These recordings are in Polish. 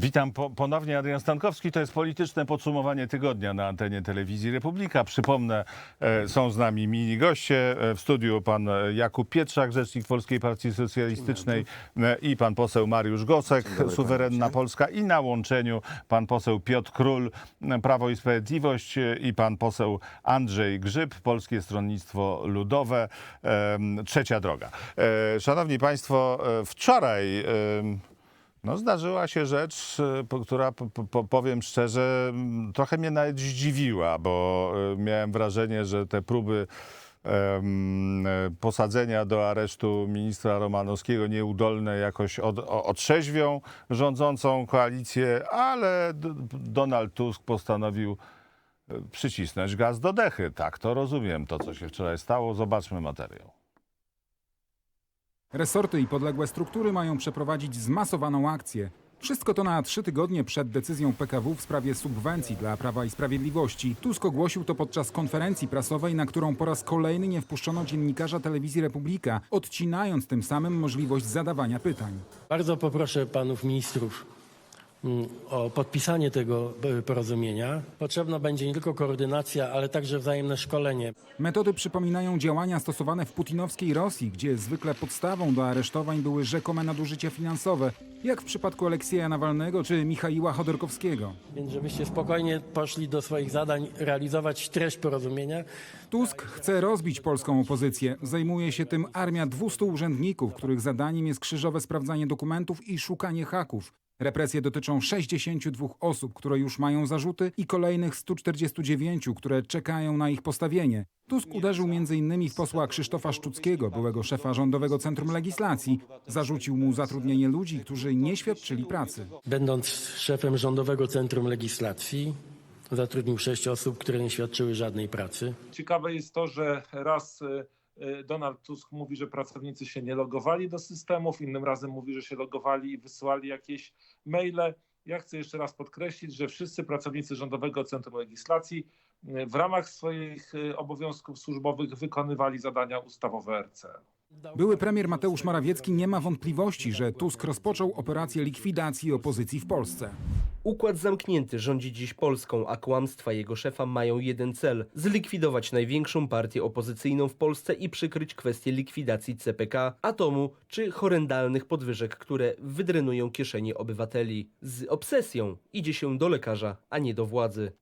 Witam po, ponownie, Adrian Stankowski. To jest polityczne podsumowanie tygodnia na antenie telewizji Republika. Przypomnę, e, są z nami mini goście. E, w studiu pan e, Jakub Pietrzak, rzecznik Polskiej Partii Socjalistycznej i pan poseł Mariusz Gosek, Suwerenna Polska i na łączeniu pan poseł Piotr Król, Prawo i Sprawiedliwość i pan poseł Andrzej Grzyb, Polskie Stronnictwo Ludowe, Trzecia Droga. Szanowni Państwo, wczoraj... no, zdarzyła się rzecz, po- która, po, po, powiem szczerze, trochę mnie nawet zdziwiła, bo e, miałem wrażenie, że te próby e, posadzenia do aresztu ministra Romanowskiego nieudolne jakoś od, otrzeźwią rządzącą koalicję, ale Donald Tusk postanowił e, przycisnąć gaz do dechy. Tak, to rozumiem, to co się wczoraj stało. Zobaczmy materiał. Resorty i podległe struktury mają przeprowadzić zmasowaną akcję. Wszystko to na trzy tygodnie przed decyzją PKW w sprawie subwencji dla Prawa i Sprawiedliwości. Tusk ogłosił to podczas konferencji prasowej, na którą po raz kolejny nie wpuszczono dziennikarza telewizji Republika, odcinając tym samym możliwość zadawania pytań. Bardzo poproszę panów ministrów o podpisanie tego e, porozumienia. Potrzebna będzie nie tylko koordynacja, ale także wzajemne szkolenie. Metody przypominają działania stosowane w putinowskiej Rosji, gdzie zwykle podstawą do aresztowań były rzekome nadużycia finansowe, jak w przypadku Aleksieja Nawalnego czy Michaiła Chodorkowskiego. Więc żebyście spokojnie poszli do swoich zadań, realizować treść porozumienia. Tusk chce rozbić polską opozycję. Zajmuje się tym armia 200 urzędników, których zadaniem jest krzyżowe sprawdzanie dokumentów i szukanie haków. Represje dotyczą 62 osób, które już mają zarzuty i kolejnych 149, które czekają na ich postawienie. Tusk uderzył m.in. w posła Krzysztofa Szczuckiego, byłego szefa Rządowego Centrum Legislacji. Zarzucił mu zatrudnienie ludzi, którzy nie świadczyli pracy. Będąc szefem Rządowego Centrum Legislacji, zatrudnił sześć osób, które nie świadczyły żadnej pracy. Ciekawe jest to, że raz y, Donald Tusk mówi, że pracownicy się nie logowali do systemów, innym razem mówi, że się logowali i wysyłali jakieś maile. Ja chcę jeszcze raz podkreślić, że wszyscy pracownicy Rządowego Centrum Legislacji y, w ramach swoich y, obowiązków służbowych wykonywali zadania ustawowe RCL. Były premier Mateusz Morawiecki nie ma wątpliwości, że Tusk rozpoczął operację likwidacji opozycji w Polsce. Układ zamknięty rządzi dziś Polską, a kłamstwa jego szefa mają jeden cel zlikwidować największą partię opozycyjną w Polsce i przykryć kwestię likwidacji CPK, atomu czy horrendalnych podwyżek, które wydrenują kieszenie obywateli. Z obsesją idzie się do lekarza, a nie do władzy.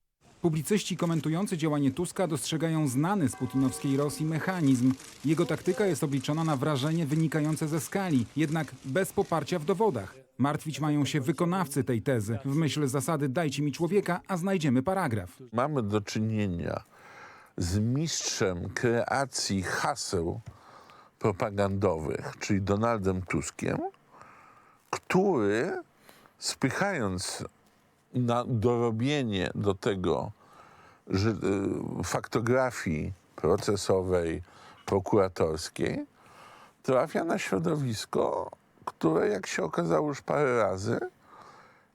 Publicyści komentujący działanie Tuska dostrzegają znany z putinowskiej Rosji mechanizm. Jego taktyka jest obliczona na wrażenie wynikające ze skali, jednak bez poparcia w dowodach. Martwić mają się wykonawcy tej tezy. W myśl zasady dajcie mi człowieka, a znajdziemy paragraf. mamy do czynienia z mistrzem kreacji haseł propagandowych, czyli Donaldem Tuskiem, który spychając na dorobienie do tego że, y, faktografii procesowej, prokuratorskiej, trafia na środowisko, które, jak się okazało już parę razy,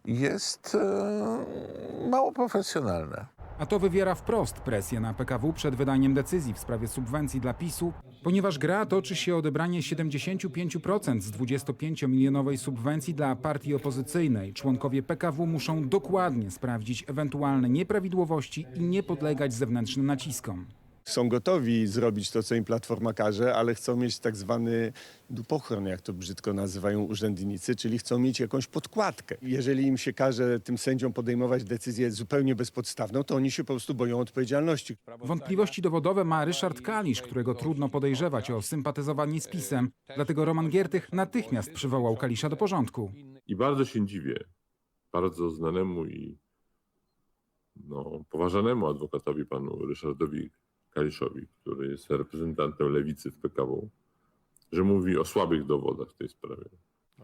jest e, mało profesjonalne. A to wywiera wprost presję na PKW przed wydaniem decyzji w sprawie subwencji dla PiSu, ponieważ gra toczy się odebranie 75% z 25-milionowej subwencji dla partii opozycyjnej. Członkowie PKW muszą dokładnie sprawdzić ewentualne nieprawidłowości i nie podlegać zewnętrznym naciskom. Są gotowi zrobić to, co im Platforma każe, ale chcą mieć tak zwany dupochron, jak to brzydko nazywają urzędnicy, czyli chcą mieć jakąś podkładkę. Jeżeli im się każe tym sędziom podejmować decyzję zupełnie bezpodstawną, to oni się po prostu boją odpowiedzialności. Wątpliwości dowodowe ma Ryszard Kalisz, którego trudno podejrzewać o sympatyzowanie z PiSem. Dlatego Roman Giertych natychmiast przywołał Kalisza do porządku. I bardzo się dziwię bardzo znanemu i no, poważanemu adwokatowi panu Ryszardowi Kaliszowi, który jest reprezentantem lewicy w PKW, że mówi o słabych dowodach w tej sprawie.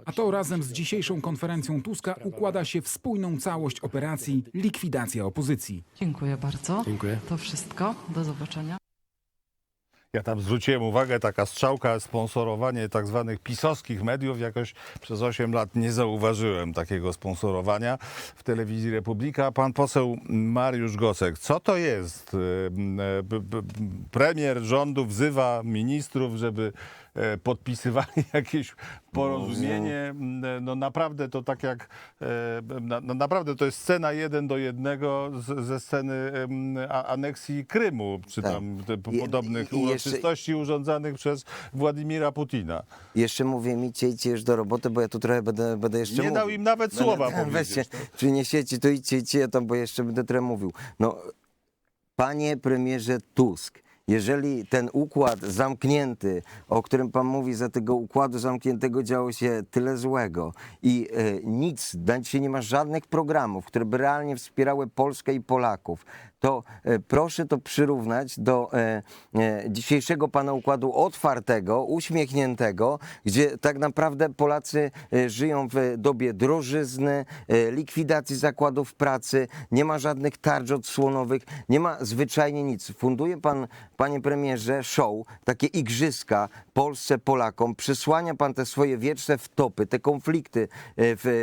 A to razem z dzisiejszą konferencją Tuska układa się w spójną całość operacji likwidacja opozycji. Dziękuję bardzo. Dziękuję. To wszystko. Do zobaczenia. Ja tam zwróciłem uwagę, taka strzałka, sponsorowanie tak zwanych pisowskich mediów. Jakoś przez 8 lat nie zauważyłem takiego sponsorowania w telewizji Republika. Pan poseł Mariusz Gosek, co to jest? B- b- Premier rządu wzywa ministrów, żeby e, podpisywali jakieś porozumienie. Mm, No naprawdę to tak jak, e, na, no naprawdę to jest scena jeden do jednego z, ze sceny aneksji Krymu, czy Tak. tam I- podobnych i- i jeszcze- uroczystości urządzanych przez Władimira Putina. Jeszcze mówię mi, idźcie już do roboty, bo ja tu trochę będę, będę jeszcze Nie mówił. dał im nawet Będę- słowa Weźcie, powiedzieć. czy nie sieci, to idźcie, idźcie, ja tam, bo jeszcze będę trochę mówił. No, panie premierze Tusk, jeżeli ten układ zamknięty, o którym pan mówi, za tego układu zamkniętego działo się tyle złego i e, nic, dzisiaj nie ma żadnych programów, które by realnie wspierały Polskę i Polaków, to e, proszę to przyrównać do e, e, dzisiejszego pana układu otwartego, uśmiechniętego, gdzie tak naprawdę Polacy żyją w dobie drożyzny, likwidacji zakładów pracy, nie ma żadnych tarcz odsłonowych, nie ma zwyczajnie nic. Funduje pan, panie premierze, show, takie igrzyska Polsce, Polakom, przysłania pan te swoje wieczne wtopy, te konflikty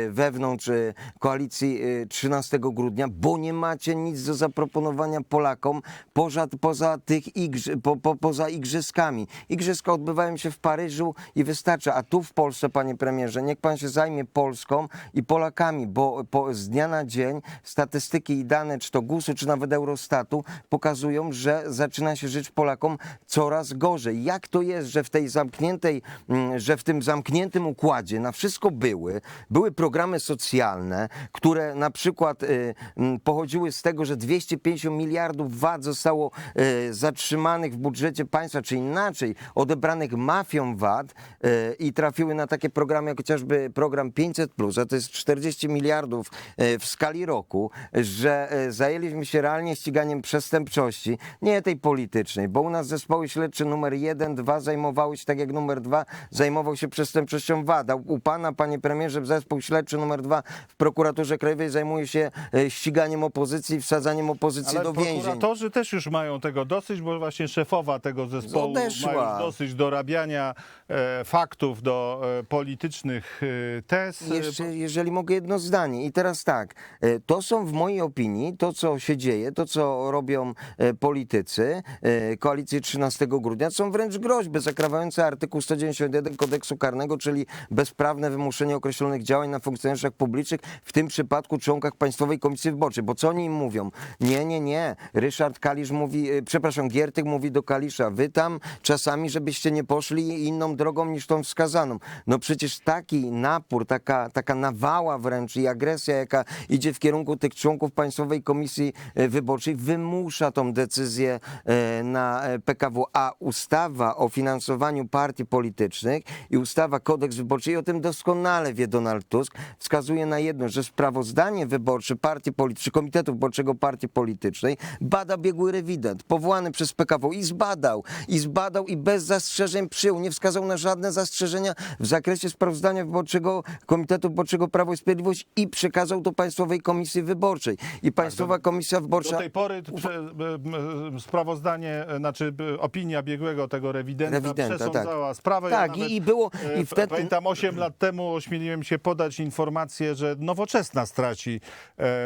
wewnątrz koalicji e, 13 grudnia, bo nie macie nic do zaproponowania Polakom poza, poza, tych igrzy, po, po, poza igrzyskami. Igrzyska odbywają się w Paryżu i wystarczy, a tu w Polsce, panie premierze, niech pan się zajmie Polską i Polakami, bo po, z dnia na dzień statystyki i dane, czy to GUS-u, czy nawet Eurostatu, pokazują, że zaczyna się żyć Polakom coraz gorzej. Jak to jest, że w tej zamkniętej, mm, że w tym zamkniętym układzie na wszystko były, były programy socjalne, które na przykład y, mm, pochodziły z tego, że 250 miliardów VAT zostało y, zatrzymanych w budżecie państwa, czy inaczej odebranych mafią VAT y, i trafiły na takie programy jak chociażby program 500+, a to jest 40 miliardów y, w skali roku, że zajęliśmy się realnie ściganiem przestępczości, nie tej politycznej, bo u nas zespoły śledcze numer 1, 2 zajmowały się tak jak numer 2 zajmował się przestępczością VAT, a u pana, panie premierze, zespół śledczy numer 2 w prokuraturze krajowej zajmuje się e, ściganiem opozycji, wsadzaniem opozycji Ale do więzień. prokuratorzy też już mają tego dosyć, bo właśnie szefowa tego zespołu Odeszła. ma już dosyć dorabiania e, faktów do e, politycznych e, tez. Jeszcze, jeżeli mogę jedno zdanie. I teraz tak, e, to są w mojej opinii, to co się dzieje, to co robią e, politycy e, koalicji 13 grudnia, są wręcz groźby zakrawające artykuł 191 kodeksu karnego, czyli bezprawne wymuszenie określonych działań na funkcjonariuszach publicznych, w tym przypadku członkach Państwowej Komisji Wyborczej. Bo co oni im mówią? Nie, nie, nie. Ryszard Kalisz mówi, e, przepraszam, Giertyk mówi do Kalisza, wy tam czasami, żebyście nie poszli inną drogą niż tą wskazaną. No przecież taki napór, taka, taka nawała wręcz i agresja, jaka idzie w kierunku tych członków Państwowej Komisji e, Wyborczej, wymusza tą decyzję e, na e, PKW. A ustawa o finansowaniu partii politycznych i ustawa kodeks wyborczy, i o tym doskonale wie Donald Tusk, wskazuje na jedno, że sprawozdanie wyborcze partii politycznej, Komitetu Wyborczego Partii Politycznej bada biegły rewident, powołany przez PKW i zbadał, i zbadał i bez zastrzeżeń przyjął, nie wskazał na żadne zastrzeżenia w zakresie sprawozdania wyborczego Komitetu Wyborczego Prawo i Sprawiedliwość i przekazał do Państwowej Komisji Wyborczej. I Państwowa Komisja Wyborcza... Do tej pory sprawozdanie, e, znaczy opinia biegłego tego rewidenta, Rewidenta, przesądzała sprawę. Tak, nawet, i- było- e, i wtedy- Pamiętam 8 lat temu ośmieliłem się podać informację, że Nowoczesna straci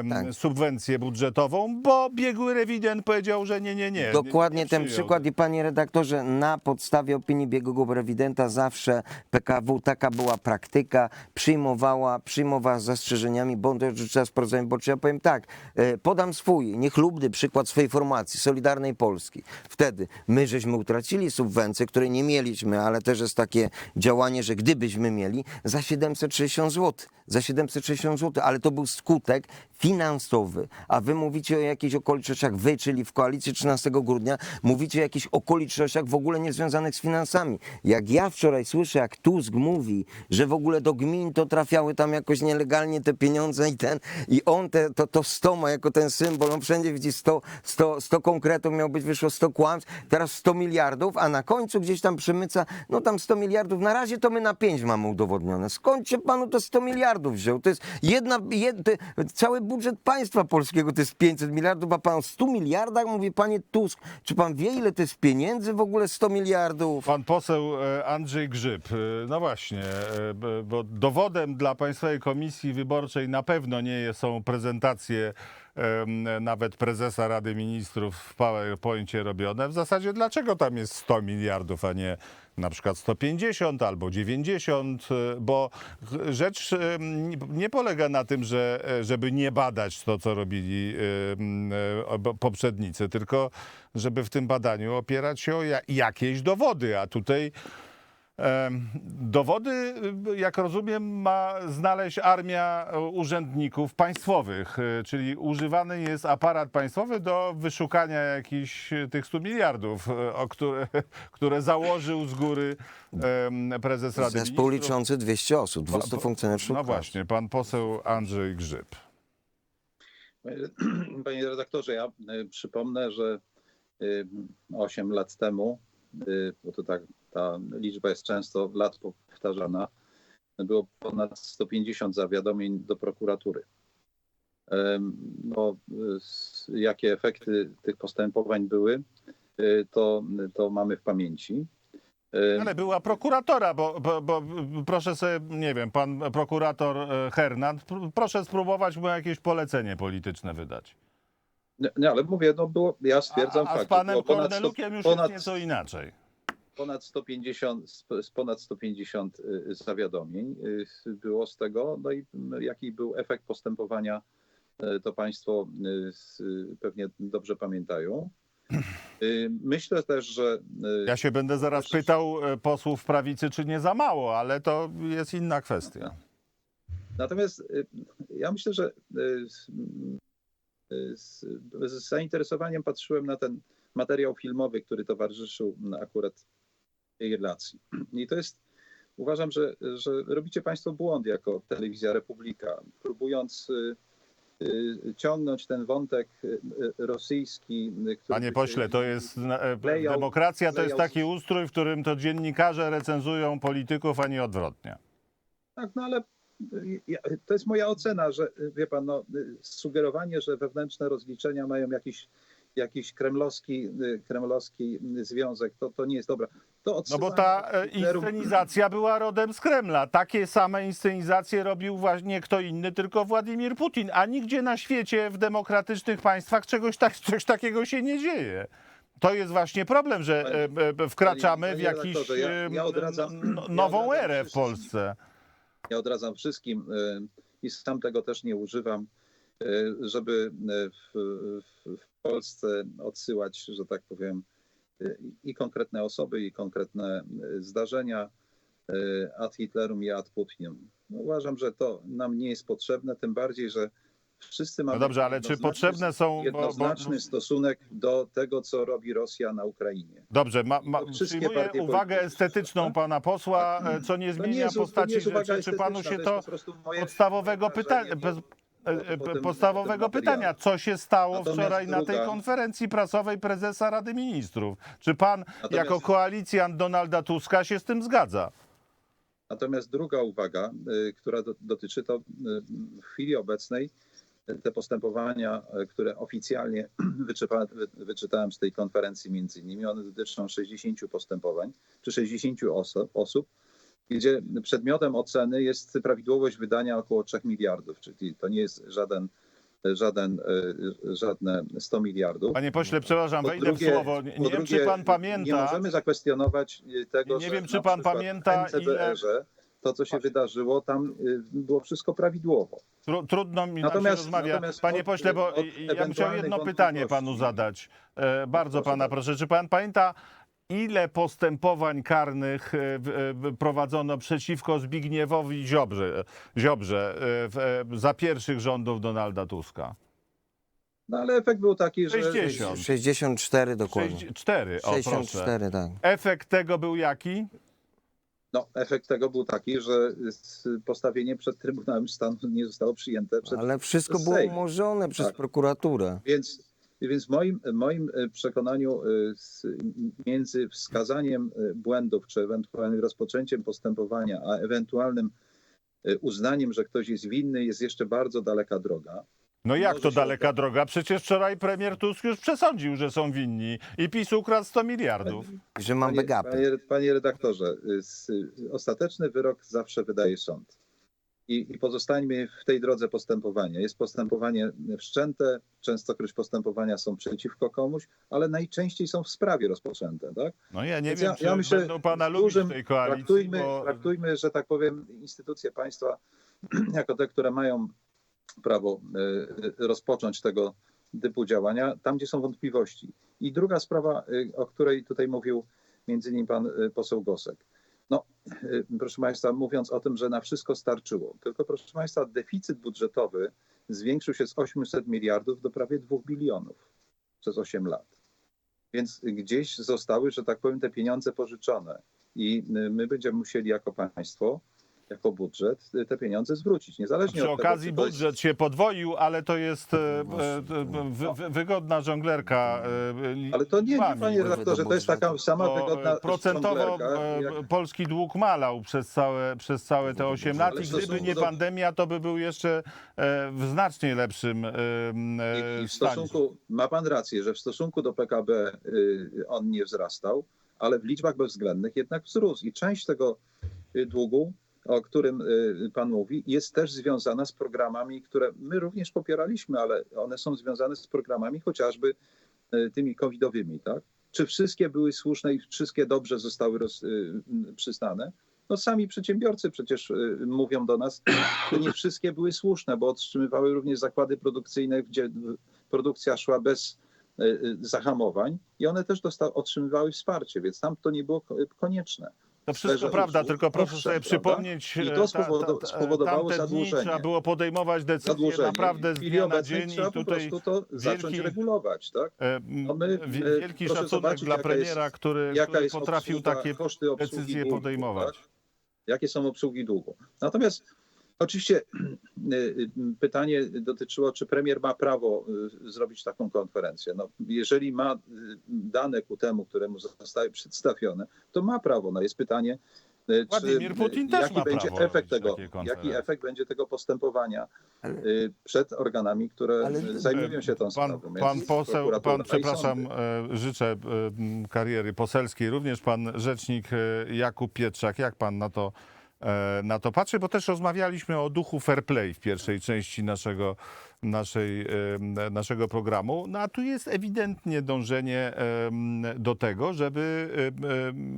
Tak. subwencję budżetową, bo biegły rewident powiedział, że nie, nie, nie. Dokładnie nie, nie ten przyjął. przykład i panie redaktorze, na podstawie opinii biegłego rewidenta zawsze PKW, taka była praktyka, przyjmowała, przyjmowała z zastrzeżeniami, bo dotychczas sprawdzałem, bo ja powiem tak, e, podam swój, niechlubny przykład swojej formacji, Solidarnej Polski. Wtedy my żeśmy utracili subwencje, które nie mieliśmy, ale też jest takie działanie, że gdybyśmy mieli, za 760 zł, za 760 zł, ale to był skutek finansowy, a wy mówicie o jakichś okolicznościach, wy, czyli w koalicji 13 grudnia, mówicie o jakichś okolicznościach w ogóle niezwiązanych z finansami. Jak ja wczoraj słyszę, jak Tusk mówi, że w ogóle do gmin to trafiały tam jakoś nielegalnie te pieniądze i ten, i on te, to, to 100 ma jako ten symbol, on wszędzie widzi 100, 100, 100 konkretów, miał być wyszło 100 kłamstw, teraz 100 miliardów, a na końcu gdzieś tam przemyca, no tam 100 miliardów, na razie to my na 5 mamy udowodnione. Skąd się panu to 100 miliardów wziął? To jest jedna, jed, cały budżet państwa polskiego to jest 500 miliardów, a pan o 100 miliardach mówi, panie Tusk, czy pan wie ile to jest pieniędzy w ogóle 100 miliardów? Pan poseł e, Andrzej Grzyb. E, No właśnie, e, bo dowodem dla Państwowej Komisji Wyborczej na pewno nie są prezentacje nawet prezesa Rady Ministrów w PowerPoincie robione. W zasadzie dlaczego tam jest 100 miliardów, a nie na przykład 150 albo 90, e, bo rzecz em, nie polega na tym, że e, żeby nie badać to, co robili em, e, poprzednicy, tylko żeby w tym badaniu opierać się o ja- jakieś dowody, a tutaj Dowody, jak rozumiem, ma znaleźć armia urzędników państwowych, y, czyli używany jest aparat państwowy do wyszukania jakichś tych 100 miliardów, y, o które, które założył z góry prezes Rady Zespół Ministrów. liczący 200 osób, 200 bo- funkcjonariuszy. No właśnie, pan poseł Andrzej Grzyb. Panie redaktorze, ja y, przypomnę, że y, 8 lat temu, bo to tak, ta liczba jest często lat powtarzana, było ponad 150 zawiadomień do prokuratury. No, jakie efekty tych postępowań były, y, to, to mamy w pamięci. Ale była prokuratora, bo, bo, bo proszę sobie, nie wiem, pan prokurator e, Hernand, pr- proszę spróbować mu jakieś polecenie polityczne wydać. Nie, nie, ale mówię, no było, ja stwierdzam A, a fakt, z panem Kornelukiem już ponad, jest nieco inaczej. Ponad 150, sp- z ponad 150 y, zawiadomień y, było z tego, no i jaki był efekt postępowania, y, to Państwo pewnie dobrze pamiętają. Myślę też, że Ja się będę zaraz pytał e, posłów prawicy, czy nie za mało, ale to jest inna kwestia. Natomiast ja myślę, że z, z zainteresowaniem patrzyłem na ten materiał filmowy, który towarzyszył akurat tej relacji. I to jest, uważam, że, że robicie Państwo błąd jako Telewizja Republika, próbując y, y, ciągnąć ten wątek y, rosyjski. Panie pośle, to jest e, demokracja, to jest taki ustrój, w którym to dziennikarze recenzują polityków, a nie odwrotnie. Tak, no ale to jest moja ocena, że wie pan, no, sugerowanie, że wewnętrzne rozliczenia mają jakiś, jakiś kremlowski, y, kremlowski y, związek, to, to nie jest dobre. To No bo ta Hitlerów- inscenizacja była rodem z Kremla. Takie same inscenizacje robił właśnie kto inny, tylko Władimir Putin. A nigdzie na świecie, w demokratycznych państwach czegoś, tak, coś takiego się nie dzieje. To jest właśnie problem, że Panie- wkraczamy panie w jakiś redaktorze, ja- ja ja nową odradzam erę w. Polsce. Ja odradzam wszystkim y, i sam tego też nie używam, y, żeby y, w, w Polsce odsyłać, że tak powiem, i konkretne osoby, i konkretne zdarzenia y, ad Hitlerum i ad Putinem. No, uważam, że to nam nie jest potrzebne, tym bardziej, że wszyscy mamy No dobrze, ale czy jednoznaczny- potrzebne są... Bo, bo, jednoznaczny stosunek do tego, co robi Rosja na Ukrainie. dobrze, ma, ma, przyjmuję uwagę polityczne, estetyczną tak? pana posła, e, co nie zmienia jest- nie postaci jest uwaga rzeczy. Czy panu się to podstawowego pytania, e, e, po tym- podstawowego pytania, co się stało Natomiast wczoraj na tej druga- konferencji prasowej prezesa Rady Ministrów? Czy pan Natomiast- jako koalicjant Donalda Tuska się z tym zgadza? Natomiast druga uwaga, y, która do, dotyczy to y, w chwili obecnej te postępowania, y, które oficjalnie wyczytałem z tej konferencji między innymi, one dotyczą 60 postępowań czy 60 osób, osób, gdzie przedmiotem oceny jest prawidłowość wydania około 3 miliardów, czyli to nie jest żaden, żaden, y, żadne 100 miliardów. Panie pośle, przepraszam, Po wejdę drugie- w słowo. Nie, nie wiem, czy pan Nie pamięta. możemy zakwestionować y, tego, Nie że wiem, czy pan pamięta, NCBR-ze to, co się wydarzyło, tam y, było wszystko prawidłowo. Tru, trudno mi nam się Natomiast- rozmawia. natomiast Panie od- pośle, bo ja bym chciał ewentualnych jedno pytanie panu zadać. E, bardzo pana proszę. Czy pan pamięta, ile postępowań karnych e, e, prowadzono przeciwko Zbigniewowi Ziobrze, Ziobrze e, za pierwszych rządów Donalda Tuska? No ale efekt był taki, że 60. 64 dokładnie. Sześć- Cztery, o proszę. 64, tak. Efekt tego był jaki? no, efekt tego był taki, że postawienie przed Trybunałem Stanu nie zostało przyjęte przez Ale wszystko było Sejm. umorzone przez Tak. prokuraturę. Więc, więc w moim, moim e, przekonaniu e, między wskazaniem e, błędów, czy ewentualnym rozpoczęciem postępowania, a ewentualnym uznaniem, że ktoś jest winny, jest jeszcze bardzo daleka droga. No jak Może to daleka droga? Przecież wczoraj premier Tusk już przesądził, że są winni i PiS ukradł 100 miliardów. Że mam Panie, panie, panie redaktorze, ostateczny wyrok zawsze wydaje sąd. I, i pozostańmy w tej drodze postępowania. Jest postępowanie wszczęte, częstokroć postępowania są przeciwko komuś, ale najczęściej są w sprawie rozpoczęte, tak? No ja nie Więc wiem, ja- czy ja myślę, będą pana dużym w tej koalicji, Traktujmy, bo traktujmy, że tak powiem, instytucje państwa jako te, które mają prawo e, rozpocząć tego typu działania, tam gdzie są wątpliwości. I druga sprawa, e, o której tutaj mówił między innymi pan e, poseł Gosek. No, e, proszę Państwa, mówiąc o tym, że na wszystko starczyło, tylko proszę Państwa, deficyt budżetowy zwiększył się z 800 miliardów do prawie 2 bilionów przez 8 lat. Więc gdzieś zostały, że tak powiem, te pieniądze pożyczone i y, my będziemy musieli jako państwo, jako budżet te pieniądze zwrócić, niezależnie przy od okazji tego, czy to jest- budżet się podwoił, ale to jest e, e, wy, wy, wygodna żonglerka. e, Ale to nie, nie liczbami. panie redaktorze, to jest taka sama Bo, e, wygodna Procentowo żonglerka, e, jak- polski dług malał przez całe, przez całe te 8 lat Ale i gdyby nie do- pandemia, to by był jeszcze e, w znacznie lepszym e, I, e, I w stanie. stosunku, ma pan rację, że w stosunku do PKB y, on nie wzrastał, ale w liczbach bezwzględnych jednak wzrósł. I część tego y, długu, o którym y, pan mówi, jest też związana z programami, które my również popieraliśmy, ale one są związane z programami chociażby y, tymi covidowymi, tak? Czy wszystkie były słuszne i wszystkie dobrze zostały roz, y, przyznane? No sami przedsiębiorcy przecież mówią do nas, że nie wszystkie były słuszne, bo otrzymywały również zakłady produkcyjne, gdzie produkcja szła bez zahamowań i one też otrzymywały wsparcie, więc tam to nie było ko- konieczne. To wszystko sferze prawda, usług, tylko proszę owszem, sobie prawda? przypomnieć, I e, to ta- spowodo- ta- spowodowało tamte dni zadłużenie. Trzeba było podejmować decyzje Zadłużenie. naprawdę z w chwili dnia na obecnej dzień trzeba i po tutaj prostu to zacząć wielki- regulować, tak? e, No my, wi- e, wielki proszę szacunek zobaczyć, dla jaka premiera, jest- który, jaka który jest potrafił obsługa, takie koszty obsługi decyzje długu, podejmować. Tak? Jakie są obsługi długu? Natomiast oczywiście y, y, pytanie dotyczyło, czy premier ma prawo y, zrobić taką konferencję. No, jeżeli ma dane ku temu, które mu zostały przedstawione, to ma prawo. No jest pytanie, czy, Władimir Putin też jaki ma będzie prawo efekt tego, jaki efekt będzie tego postępowania Ale- przed organami, które Ale- zajmują się tą Pan, sprawą. pan więc poseł, pan, przepraszam, sądy. e, życzę e, kariery poselskiej, również pan rzecznik e, Jakub Pietrzak. Jak pan na to, na to patrzy? Bo też rozmawialiśmy o duchu fair play w pierwszej części naszego, naszej, naszego programu. No a tu jest ewidentnie dążenie do tego, żeby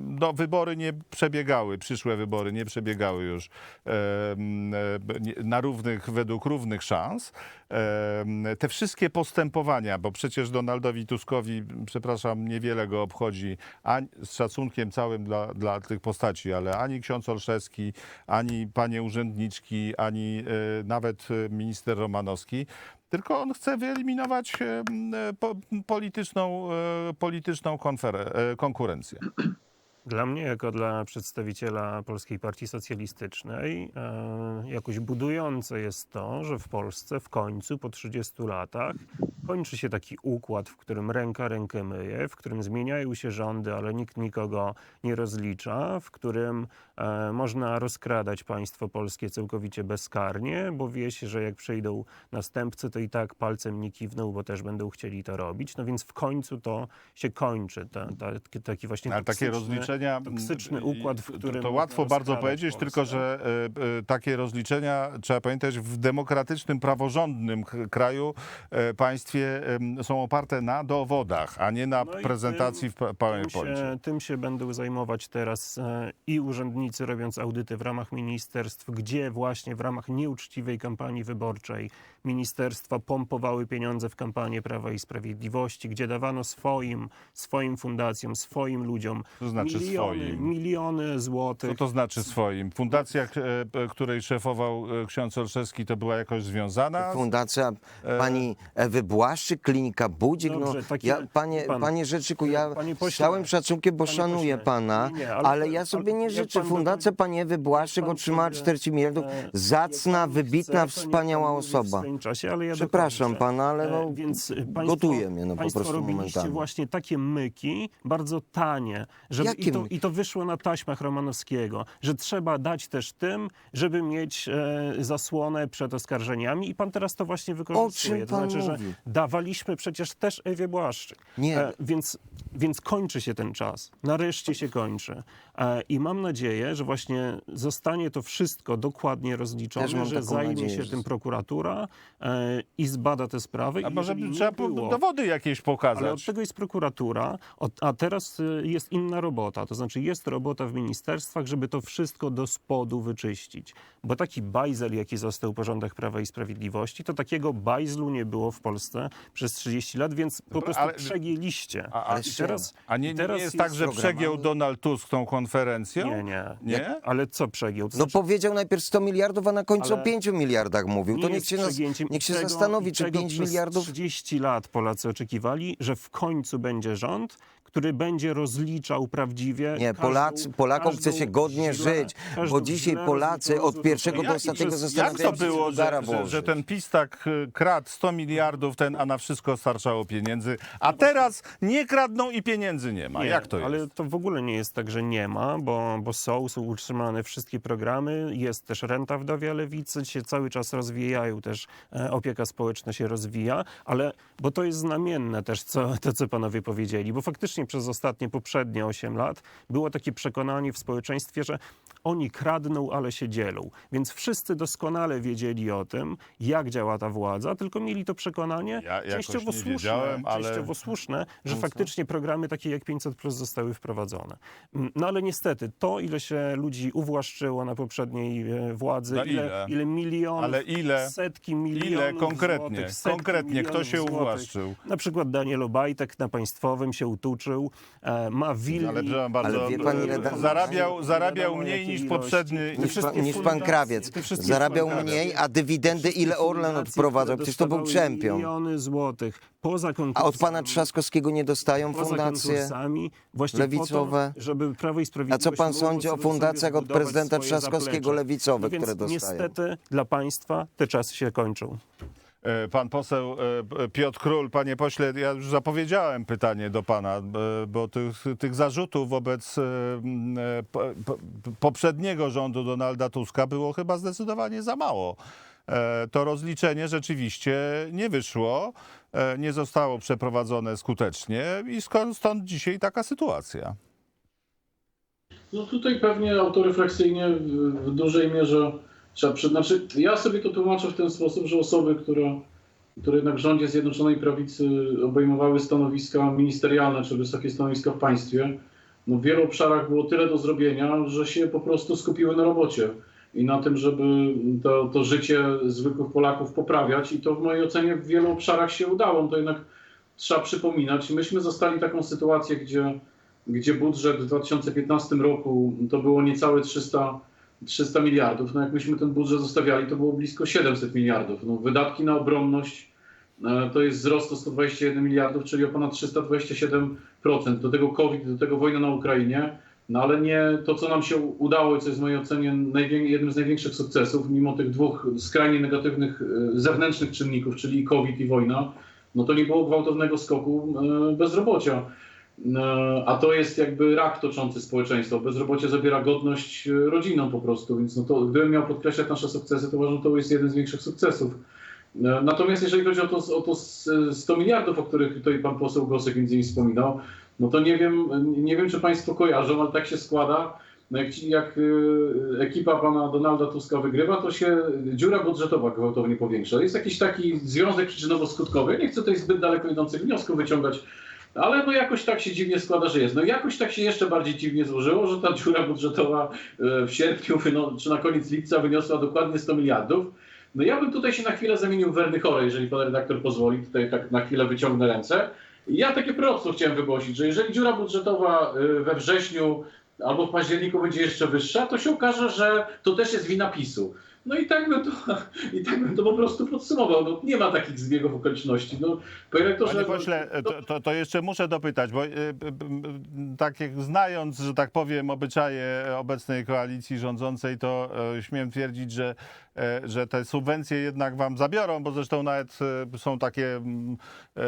no, wybory nie przebiegały, przyszłe wybory nie przebiegały już na równych, według równych szans. Te wszystkie postępowania, bo przecież Donaldowi Tuskowi, przepraszam, niewiele go obchodzi, ani, z szacunkiem całym dla, dla tych postaci, ale ani ksiądz Olszewski, ani panie urzędniczki, ani e, nawet e, minister Romanowski, tylko on chce wyeliminować e, e, po, polityczną, e, polityczną konkurencję. Dla mnie, jako dla przedstawiciela Polskiej Partii Socjalistycznej, jakoś budujące jest to, że w Polsce w końcu po 30 latach kończy się taki układ, w którym ręka rękę myje, w którym zmieniają się rządy, ale nikt nikogo nie rozlicza, w którym można rozkradać państwo polskie całkowicie bezkarnie, bo wie się, że jak przyjdą następcy, to i tak palcem nie kiwną, bo też będą chcieli to robić. No więc w końcu to się kończy, ta, ta, taki właśnie Ale takie toksyczny- rozliczenia. toksyczny układ, w to- którym To można łatwo bardzo powiedzieć, Polskę. tylko że e, e, takie rozliczenia, trzeba pamiętać, w demokratycznym, praworządnym kraju, e, państwie em, są oparte na dowodach, a nie na No prezentacji w Tym PowerPoincie. się, tym się będą zajmować teraz e, i urzędnicy robiąc audyty w ramach ministerstw, gdzie właśnie w ramach nieuczciwej kampanii wyborczej ministerstwa pompowały pieniądze w kampanię Prawa i Sprawiedliwości, gdzie dawano swoim, swoim fundacjom, swoim ludziom To znaczy miliony, swoim. miliony złotych. Co to znaczy swoim? Fundacja, e, p- której szefował e, ksiądz Olszewski, to była jakoś związana? z- Fundacja pani Ewy Błaszczyk, Klinika Budzik. Dobrze, no, takie- ja, panie, pan- panie Rzeczniku, ja Panie z pośle, całym szacunkiem, bo szanuję pośle, pana, nie, nie, ale, ale- ja sobie ale nie życzę. pan Fundacja dokończy- pani Ewy Błaszczyk pan otrzymała sobie, 40 miliardów. e, Zacna, pan wybitna, wspaniała pan osoba. Swoim Czasie, ale ja Przepraszam pana, ale E, no, Więc państwo, gotuje mnie no po prostu robiliście momentami. właśnie takie myki, bardzo tanie, żeby, Jakie i, to, myki? i to wyszło na taśmach Romanowskiego, że trzeba dać też tym, żeby mieć e, zasłonę przed oskarżeniami i pan teraz to właśnie wykorzystuje. czym to pan znaczy, że mówi? dawaliśmy przecież też Ewie Błaszczyk. Nie. E, więc Więc kończy się ten czas. Nareszcie się kończy. E, I mam nadzieję, że właśnie zostanie to wszystko dokładnie rozliczone, że zajmie nadzieję, się że- tym prokuratura e, i zbada te sprawy. A I może trzeba było- dowody jakieś pokazać? ale od tego jest prokuratura, a teraz y, jest inna robota. To znaczy jest robota w ministerstwach, żeby to wszystko do spodu wyczyścić. Bo taki bajzel, jaki został po rządach Prawa i Sprawiedliwości, to takiego bajzlu nie było w Polsce przez 30 lat, więc po prostu ale- przegięliście. A, a, teraz, a nie, i nie teraz jest tak, że programami. przegiął Donald Tusk tą konferencją? Nie, nie. Nie? Ale co przegiął? To No znaczy, powiedział najpierw 100 miliardów, a na końcu Ale o 5 miliardach mówił. To nie niech jest się, nas, niech się Tego- zastanowi, czy tego 5 przez miliardów 30 lat Polacy oczekiwali, że w końcu będzie rząd, który będzie rozliczał prawdziwie. Nie, każdą- Polacy, Polakom chce się godnie źle- żyć, bo dzisiaj źle Polacy od pierwszego do ostatniego I przez- Jak zastanawiają to się, było, że, że, że ten PiS tak y, kradł 100 miliardów, ten, a na wszystko starczało pieniędzy, a teraz nie kradną i pieniędzy nie ma? Nie, Jak to jest? Ale to w ogóle nie jest tak, że nie ma, bo, bo są, są utrzymane wszystkie programy, jest też renta wdowia lewicy, się cały czas rozwijają, też e, opieka społeczna się rozwija, ale bo to jest znamienne też, co, to co panowie powiedzieli, bo faktycznie przez ostatnie, poprzednie 8 lat było takie przekonanie w społeczeństwie, że oni kradną, ale się dzielą. Więc wszyscy doskonale wiedzieli o tym, jak działa ta władza, tylko mieli to przekonanie Ja częściowo słuszne, ale- częściowo słuszne, że faktycznie programy takie jak 500 Plus zostały wprowadzone. Mm, No ale niestety to, ile się ludzi uwłaszczyło na poprzedniej e, władzy, No ile, ile? ile milionów, Ale ile? setki milionów Ile konkretnie? złotych, setki Konkretnie, kto milionów się złotych. uwłaszczył? Na przykład Daniel Obajtek na Państwowym się utuczył, e, ma willi. Ale bardzo, Ale wie pan, ile da- zarabiał, zarabiał mniej niż poprzedni. Niż pan, wszystkie niż pan Krawiec. Zarabiał mniej, a dywidendy ile Orlen odprowadzał? Przecież to był czempion. Miliony złotych poza A od pana Trzaskowskiego nie dostają fundacje? lewicowe? To, żeby Prawo i A co pan sądzi o fundacjach od prezydenta Trzaskowskiego lewicowe, no które dostają? Niestety dla państwa te czasy się kończą. E, Pan poseł e, Piotr Król, panie pośle, ja już zapowiedziałem pytanie do pana, e, bo tych, tych zarzutów wobec poprzedniego rządu Donalda Tuska było chyba zdecydowanie za mało. To rozliczenie rzeczywiście nie wyszło, nie zostało przeprowadzone skutecznie i skąd, stąd dzisiaj taka sytuacja. No tutaj pewnie autorefleksyjnie w dużej mierze trzeba przy... Znaczy, ja sobie to tłumaczę w ten sposób, że osoby, które, które jednak w rządzie Zjednoczonej Prawicy obejmowały stanowiska ministerialne czy wysokie stanowiska w państwie, no w wielu obszarach było tyle do zrobienia, że się po prostu skupiły na robocie i na tym, żeby to, to życie zwykłych Polaków poprawiać i to w mojej ocenie w wielu obszarach się udało. To jednak trzeba przypominać. Myśmy zostali taką sytuację, gdzie gdzie budżet w 2015 roku to było niecałe 300, 300 miliardów. No jak myśmy ten budżet zostawiali, to było blisko 700 miliardów. No wydatki na obronność e, to jest wzrost o 121 miliardów, czyli o ponad 327%. Do tego COVID, do tego wojna na Ukrainie. No ale nie to, co nam się udało i co jest w mojej ocenie jednym z największych sukcesów, mimo tych dwóch skrajnie negatywnych e, zewnętrznych czynników, czyli COVID i wojna, no to nie było gwałtownego skoku e, bezrobocia. E, A to jest jakby rak toczący społeczeństwo. Bezrobocie zabiera godność e, rodzinom po prostu, więc no to, gdybym miał podkreślać nasze sukcesy, to uważam, że to jest jeden z większych sukcesów. E, Natomiast jeżeli chodzi o to, o to s- 100 miliardów, o których tutaj pan poseł Gosek między innymi wspominał, no to nie wiem, nie wiem czy państwo kojarzą, ale tak się składa, no jak, jak e, ekipa pana Donalda Tuska wygrywa, to się dziura budżetowa gwałtownie powiększa. Jest jakiś taki związek przyczynowo-skutkowy. Nie chcę tutaj zbyt daleko idących wniosków wyciągać, ale no jakoś tak się dziwnie składa, że jest. No jakoś tak się jeszcze bardziej dziwnie złożyło, że ta dziura budżetowa e, w sierpniu wyno- czy na koniec lipca wyniosła dokładnie 100 miliardów. No ja bym tutaj się na chwilę zamienił w Werny Chore, jeżeli pan redaktor pozwoli, tutaj tak na chwilę wyciągnę ręce. Ja takie proroctwo chciałem wygłosić, że jeżeli dziura budżetowa e, we wrześniu albo w październiku będzie jeszcze wyższa, to się okaże, że to też jest wina PiSu. No i tak bym to, i tak bym to po prostu podsumował. No, nie ma takich zbiegów okoliczności. No, panie rektorze, Panie no- pośle, to, to, to jeszcze muszę dopytać, bo y, y, y, tak jak znając, że tak powiem, obyczaje obecnej koalicji rządzącej, to śmiem twierdzić, że że te subwencje jednak wam zabiorą, bo zresztą nawet e, są takie, mm, e,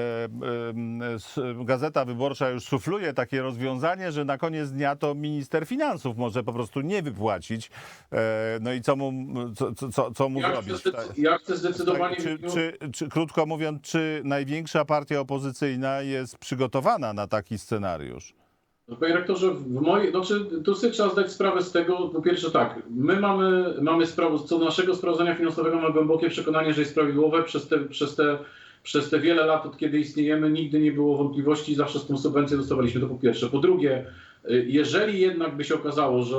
e, Gazeta Wyborcza już szufluje takie rozwiązanie, że na koniec dnia to minister finansów może po prostu nie wypłacić. E, No i co mu, co, co- co, mu Ja zrobić? chcę, ja chcę zdecydowanie... Czy, czy, czy, krótko mówiąc, czy największa partia opozycyjna jest przygotowana na taki scenariusz? No, Panie rektorze, w mojej, znaczy tu sobie trzeba zdać sprawę z tego, po pierwsze tak, my mamy, mamy sprawę, co do naszego sprawozdania finansowego mamy głębokie przekonanie, że jest prawidłowe przez te, przez te przez te wiele lat, od kiedy istniejemy, nigdy nie było wątpliwości, zawsze z tą subwencję dostawaliśmy, to po pierwsze. Po drugie, y, jeżeli jednak by się okazało, że,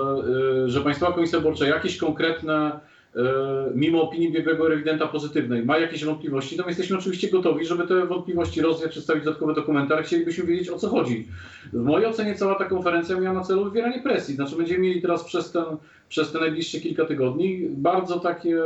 y, że Państwowa Komisja Wyborcza jakieś konkretne, mimo opinii biegłego rewidenta pozytywnej, ma jakieś wątpliwości, to my jesteśmy oczywiście gotowi, żeby te wątpliwości rozwiać, przedstawić dodatkowe dokumenty, ale chcielibyśmy wiedzieć, o co chodzi. W mojej ocenie cała ta konferencja miała na celu wywieranie presji. Znaczy będziemy mieli teraz przez, ten, przez te najbliższe kilka tygodni bardzo takie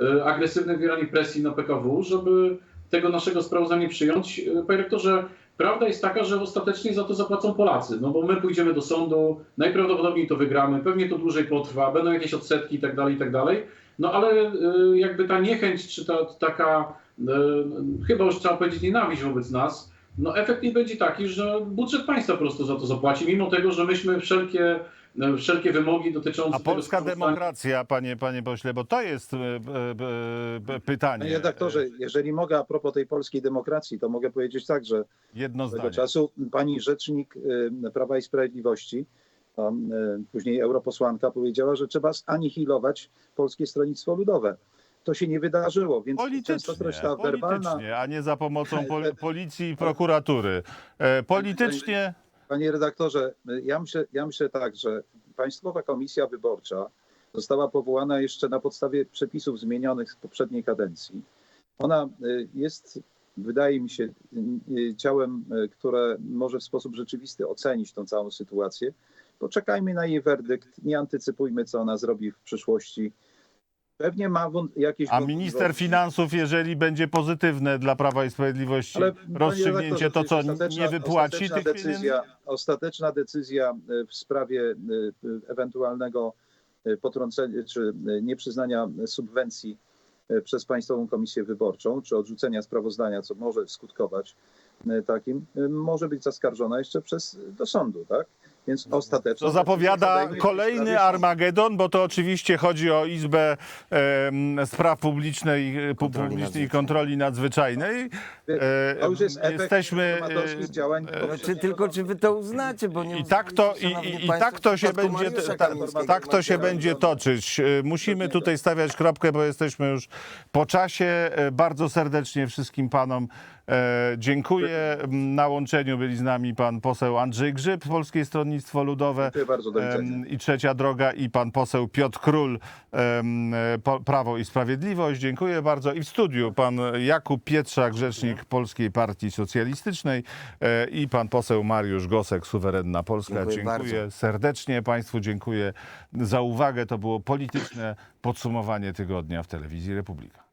e, agresywne wywieranie presji na PKW, żeby tego naszego sprawozdania przyjąć. E, Panie rektorze, prawda jest taka, że ostatecznie za to zapłacą Polacy, no bo my pójdziemy do sądu, najprawdopodobniej to wygramy, pewnie to dłużej potrwa, będą jakieś odsetki i tak No ale e, jakby ta niechęć, czy ta taka, e, chyba już trzeba powiedzieć nienawiść wobec nas, no efekt nie będzie taki, że budżet państwa po prostu za to zapłaci, mimo tego, że myśmy wszelkie, wszelkie wymogi dotyczące A polska demokracja, panie, panie pośle, bo to jest e, e, e, pytanie. Panie redaktorze, jeżeli mogę a propos tej polskiej demokracji, to mogę powiedzieć tak, że Jedno tego zdanie. czasu pani rzecznik y, Prawa i Sprawiedliwości, y, później europosłanka, powiedziała, że trzeba zanihilować Polskie Stronnictwo Ludowe. To się nie wydarzyło, więc Politycznie, częstokroć ta werbalna... politycznie, a nie za pomocą pol policji i prokuratury. E, Politycznie Panie redaktorze, ja myślę, ja myślę tak, że Państwowa Komisja Wyborcza została powołana jeszcze na podstawie przepisów zmienionych z poprzedniej kadencji. Ona y, jest, wydaje mi się, y, ciałem, y, które może w sposób rzeczywisty ocenić tą całą sytuację. Poczekajmy na jej werdykt, nie antycypujmy, co ona zrobi w przyszłości. Pewnie ma jakieś A minister finansów, jeżeli będzie pozytywne dla Prawa i Sprawiedliwości Ale, rozstrzygnięcie, to co, nie wypłaci ostateczna tych pieniędzy? decyzja, Ostateczna decyzja y, w sprawie y, ewentualnego y, potrącenia czy nieprzyznania subwencji przez Państwową Komisję Wyborczą, czy odrzucenia sprawozdania, co może skutkować takim, może być zaskarżona jeszcze przez, do sądu, tak? Więc ostatecznie. To zapowiada kolejny Armagedon, bo to oczywiście chodzi o Izbę em, Spraw Publicznej, pu- Kontroli Publicznej Nadzwyczajnej. Kontroli Nadzwyczajnej. E, To już jest efekt Jesteśmy, e, działań. No, czy tylko czy wy to uznacie, bo nie I tak to, i, i, i państwo, tak to się przypadku będzie, Mariusza ta, Kamińskiego. tak to się będzie toczyć. E, Musimy tutaj stawiać kropkę, bo jesteśmy już po czasie. E, Bardzo serdecznie wszystkim panom e, dziękuję. M, Na łączeniu byli z nami pan poseł Andrzej Grzyb, Polskie Stronnictwo Ludowe. Dziękuję bardzo, do widzenia. I Trzecia Droga i pan poseł Piotr Król, e, Prawo i Sprawiedliwość. Dziękuję bardzo. I w studiu pan Jakub Pietrzak, rzecznik Polskiej Partii Socjalistycznej e, i pan poseł Mariusz Gosek, Suwerenna Polska. Dziękuję Dziękuję bardzo. serdecznie państwu, dziękuję za uwagę. To było polityczne podsumowanie tygodnia w telewizji Republika.